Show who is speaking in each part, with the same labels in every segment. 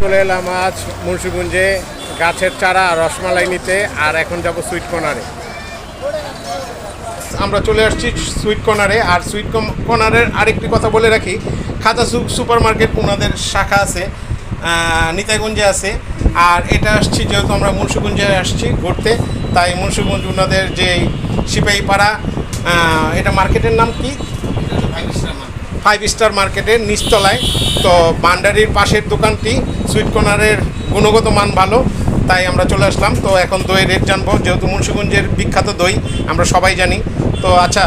Speaker 1: চলে এলাম আজ মুন্সিগঞ্জে গাছের চারা, রসমালাই নিতে, আর এখন যাব সুইট কর্নারে। আমরা চলে আসছি সুইট কর্নারে, আর সুইট কর্নারের আরেকটি কথা বলে রাখি খাতা সুপার মার্কেট ওনাদের শাখা আছে নিতাইগঞ্জে আছে, আর এটা আসছি যেহেতু আমরা মুন্সিগঞ্জে আসছি ঘুরতে, তাই মুন্সিগঞ্জ ওনাদের যে সিপাহীপাড়া এটা মার্কেটের নাম কি? ফাইভ স্টার মার্কেটের নিচতলায়। তো বান্ডারির পাশের দোকানটি সুইট কর্নারের গুণগত মান ভালো, তাই আমরা চলে আসলাম। তো এখন দইয়ের রেট জানব। যেহেতু মুন্সিগঞ্জের বিখ্যাত দই, আমরা সবাই জানি। তো আচ্ছা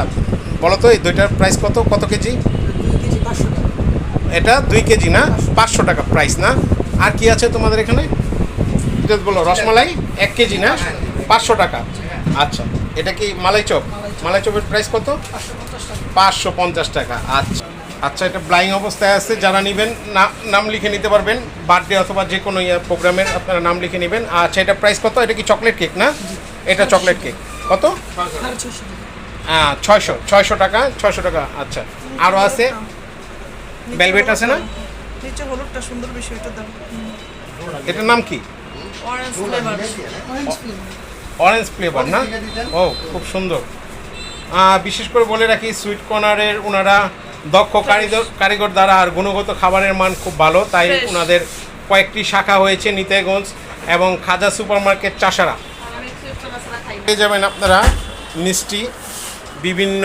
Speaker 1: বলো তো, এই দইটার প্রাইস কত? কত কেজি? এটা দুই কেজি না? পাঁচশো টাকা প্রাইস না? আর কি আছে তোমাদের এখানে? বলো, রসমালাই? এক কেজি না? পাঁচশো টাকা। আচ্ছা এটা কি মালাই চপ মালাই চপের প্রাইস কত? পাঁচশো পঞ্চাশ টাকা। আচ্ছা আচ্ছা এটা ব্লাইং অবস্থায় আছে যারা নেবেন না- নাম লিখে নিতে পারবেন বার্থডে অথবা যে কোনো ইয়ে প্রোগ্রামের আপনারা নাম লিখে নেবেন। আচ্ছা এটা প্রাইস কত? এটা কি চকলেট কেক না? এটা চকলেট কেক কত? হ্যাঁ ছয়শো ছয়শো টাকা ছয়শো টাকা আচ্ছা।
Speaker 2: আরও আছে? ভেলভেট আছে না? নিচে হলুদটা সুন্দর বেশি ওইটা দাম।
Speaker 3: এটার
Speaker 1: নাম কি?
Speaker 2: অরেঞ্জ ফ্লেভার
Speaker 1: অরেঞ্জ ফ্লেভার না? ও খুব সুন্দর। বিশেষ করে বলে রাখি সুইট কর্নারের ওনারা দক্ষ কারিগর কারিগর দ্বারা আর গুণগত খাবারের মান খুব ভালো তাই ওনাদের কয়েকটি শাখা হয়েছে নিতাইগঞ্জ এবং খাজা সুপার মার্কেট চাষারা।
Speaker 4: পেয়ে
Speaker 1: যাবেন আপনারা মিষ্টি বিভিন্ন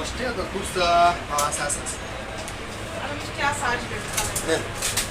Speaker 3: そしてあとコースターあーさあさあさ
Speaker 4: あの道は30秒かか
Speaker 3: る。ね